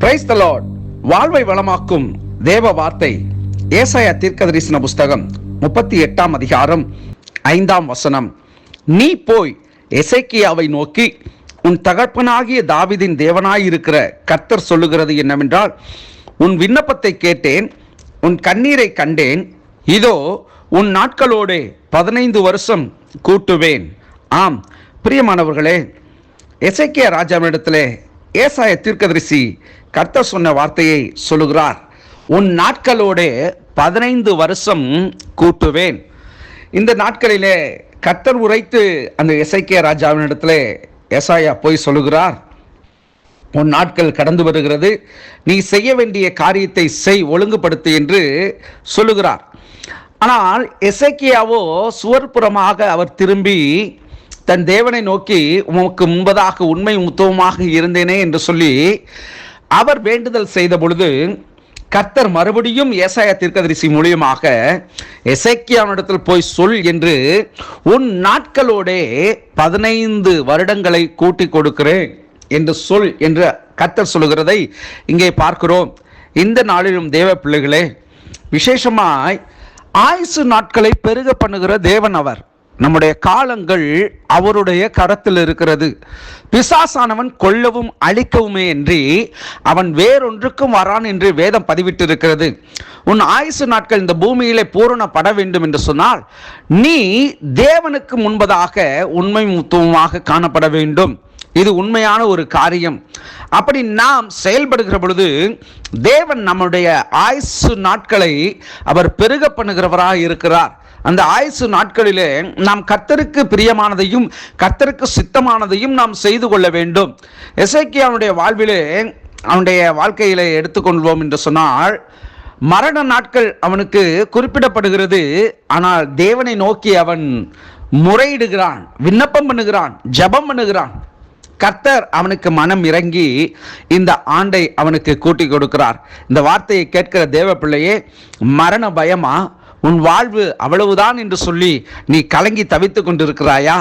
Praise the Lord வாழ்வை வளமாக்கும் தேவ வார்த்தை. ஏசாயா தீர்க்கதரிசன புஸ்தகம் முப்பத்தி எட்டாம் அதிகாரம் ஐந்தாம் வசனம். நீ போய் எசைக்கியாவை நோக்கி உன் தகப்பனாகிய தாவிதின் தேவனாயிருக்கிற கர்த்தர் சொல்லுகிறது என்னவென்றால் உன் விண்ணப்பத்தை கேட்டேன் உன் கண்ணீரை கண்டேன் இதோ உன் நாட்களோடு பதினைந்து வருஷம் கூட்டுவேன். ஆம் பிரியமானவர்களே எசைக்கிய ராஜாவினிடத்திலே ஏசாய தீர்க்கதரிசி கர்த்தர் சொன்ன வார்த்தையை சொல்லுகிறார் உன் நாட்களோடு பதினைந்து வருஷம் கூட்டுவேன். இந்த நாட்களிலே கர்த்தர் உரைத்து அந்த எசைக்கிய ராஜாவினிடத்தில் ஏசாயா போய் சொல்லுகிறார் உன் நாட்கள் கடந்து வருகிறது நீ செய்ய வேண்டிய காரியத்தை செய் ஒழுங்குபடுத்து என்று சொல்லுகிறார். ஆனால் எசைக்கியாவோ சுவர்புறமாக அவர் திரும்பி தன் தேவனை நோக்கி உமக்கு முன்பதாக உண்மை முத்துவமாக இருந்தேனே என்று சொல்லி அவர் வேண்டுதல் செய்த பொழுது கர்த்தர் மறுபடியும் ஏசாய தீர்க்கதரிசி மூலியமாக எசேக்கியாவிடத்தில் போய் சொல் என்று உன் நாட்களோடே பதினைந்து வருடங்களை கூட்டி கொடுக்கிறேன் என்று சொல் என்று கர்த்தர் சொல்லுகிறதை இங்கே பார்க்கிறோம். இந்த நாளிலும் தேவ பிள்ளைகளே விசேஷமாய் ஆயுசு நாட்களை பெருக பண்ணுகிற தேவன் அவர். நம்முடைய காலங்கள் அவருடைய கரத்தில் இருக்கிறது. பிசாசானவன் கொல்லவும் அழிக்கவுமே என்று அவன் வேறொன்றுக்கும் வரான் என்று வேதம் பதிவிட்டிருக்கிறது. உன் ஆயுசு நாட்கள் இந்த பூமியிலே பூரணப்பட வேண்டும் என்று சொன்னால் நீ தேவனுக்கு முன்பதாக உண்மை முத்துவமாக காணப்பட வேண்டும். இது உண்மையான ஒரு காரியம். அப்படி நாம் செயல்படுகிற பொழுது தேவன் நம்முடைய ஆயுசு நாட்களை அவர் பெருக பண்ணுகிறவராக இருக்கிறார். அந்த ஆயுசு நாட்களிலே நாம் கத்தருக்கு பிரியமானதையும் கத்தருக்கு சித்தமானதையும் நாம் செய்து கொள்ள வேண்டும். எசைக்கியாவுடைய வாழ்விலே அவனுடைய வாழ்க்கையிலே எடுத்துக்கொள்வோம் என்று சொன்னால் மரண நாட்கள் அவனுக்கு குறிப்பிடப்படுகிறது. ஆனால் தேவனை நோக்கி அவன் முறையிடுகிறான் விண்ணப்பம் பண்ணுகிறான் ஜெபம் பண்ணுகிறான். கர்த்தர் அவனுக்கு மனம் இறங்கி இந்த ஆண்டை அவனுக்கு கூட்டி கொடுக்கிறார். இந்த வார்த்தையை கேட்கிற தேவ பிள்ளையே மரண பயமா? உன் வாழ்வு அவ்வளவுதான் என்று சொல்லி நீ கலங்கி தவித்து கொண்டிருக்கிறாயா?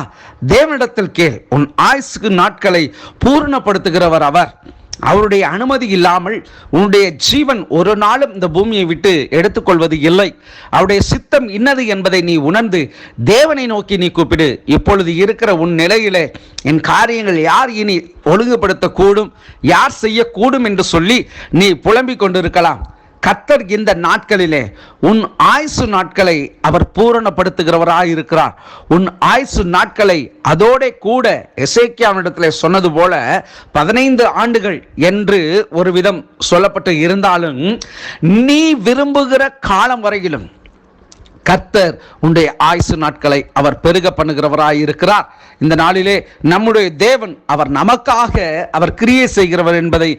தேவனிடத்தில் கேள். உன் ஆயுசுக்கு நாட்களை பூரணப்படுத்துகிறவர் அவர். அவருடைய அனுமதி இல்லாமல் உன்னுடைய ஜீவன் ஒரு நாளும் இந்த பூமியை விட்டு எடுத்துக்கொள்வது இல்லை. அவருடைய சித்தம் இன்னது என்பதை நீ உணர்ந்து தேவனை நோக்கி நீ கூப்பிடு. இப்பொழுது இருக்கிற உன் நிலையிலே என் காரியங்கள் யார் இனி ஒழுங்குபடுத்தக்கூடும் யார் செய்யக்கூடும் என்று சொல்லி நீ புலம்பிக் கொண்டிருக்கலாம். கத்தர் இந்த நாட்களிலே உன் ஆயுசு நாட்களை அவர் பூரணப்படுத்துகிறவராக இருக்கிறார் உன் ஆயுசு நாட்களை அதோட கூட எசேக்கியாவிடத்தில் சொன்னது போல பதினைந்து ஆண்டுகள் என்று ஒரு விதம் சொல்லப்பட்டு இருந்தாலும் நீ விரும்புகிற காலம் வரையிலும் கர்த்தர் உன்னுடைய ஆயுசு நாட்களை அவர் பெருக பண்ணுகிறவராய் இருக்கிறார். இந்த நாளிலே நம்முடைய தேவன் அவர் நமக்காக அவர் கிரியை செய்கிறவர் என்பதை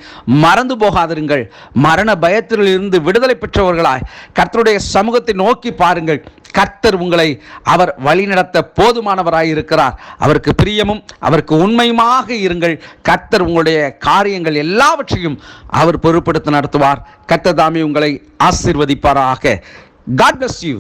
மறந்து போகாதிருங்கள். மரண பயத்திலிருந்து விடுதலை பெற்றவர்களாய் கர்த்தருடைய சமூகத்தை நோக்கி பாருங்கள். கர்த்தர் உங்களை அவர் வழிநடத்த போதுமானவராய் இருக்கிறார். அவருக்கு பிரியமும் அவருக்கு உண்மையுமாக இருங்கள். கர்த்தர் உங்களுடைய காரியங்கள் எல்லாவற்றையும் அவர் பொருட்படுத்த நடத்துவார். கர்த்தர் தாமே உங்களை ஆசீர்வதிப்பாராக. God bless you